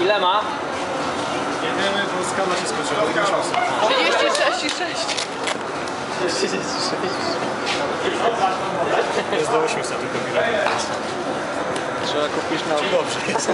Ile ma? Nie wiemy, bo skala się skończyła. 36 i 6. 36. Jest do 800 tylko bilet. Trzeba kupić na Dobrze jest.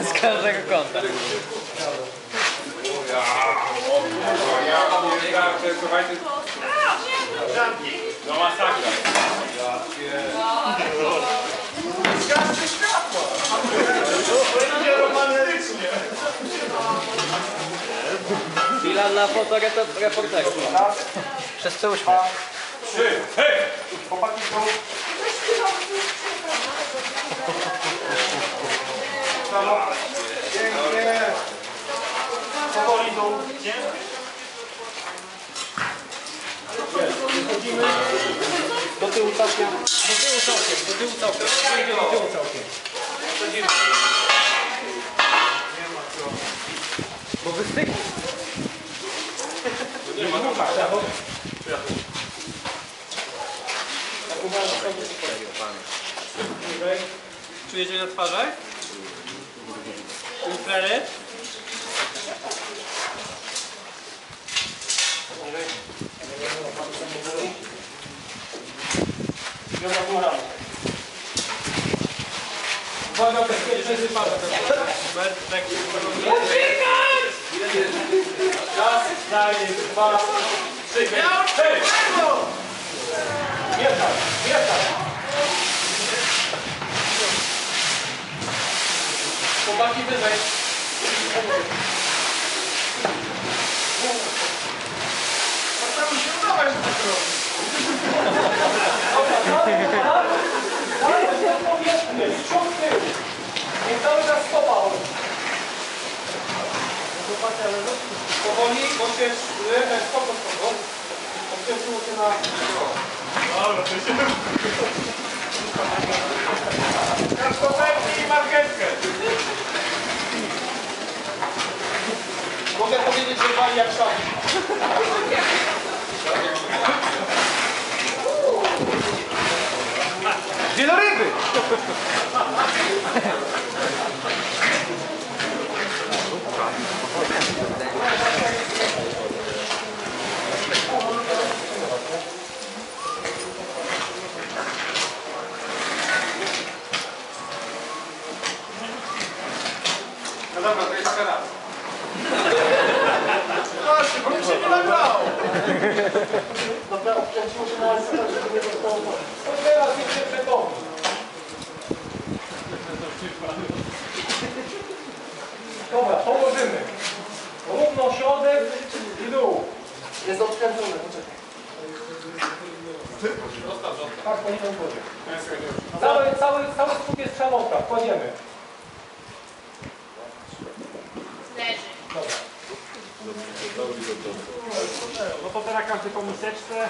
Z każdego kąta. No fotoreporterów. Przez co uśmiech. Trzy. Hej! Powoli dół. Nie? Do tyłu całkiem. Do tyłu całkiem. Do tyłu całkiem. Do tyłu całkiem. Bo wystygnie. Czujecie na twarzach? Infrared? Uwaga, bezpieczny wypadek. Raz, dwa, trzy. Mieszaj, mieszaj. Chłopaki wyżej. Postaram się udawać, że tak on. Powoli, bo się e, spoko, spoko. Odpiętło się na... Dobra, to się... Kartofelki i marchewkę. Mogę powiedzieć, że wali jak szaf. Wieloryby! No dobra, to jeszcze raz. Proszę, bo mi się nie nagrało. Dobra, obkręciło się na tak, żeby nie zostało. To teraz przed tobą. Dobra, położymy. Równo środek i dół. Jest odkręcone, poczekaj. Tak, powinno być. Cały, cały, cały słup jest szalota, kładziemy. No to teraz każdy po miseczce.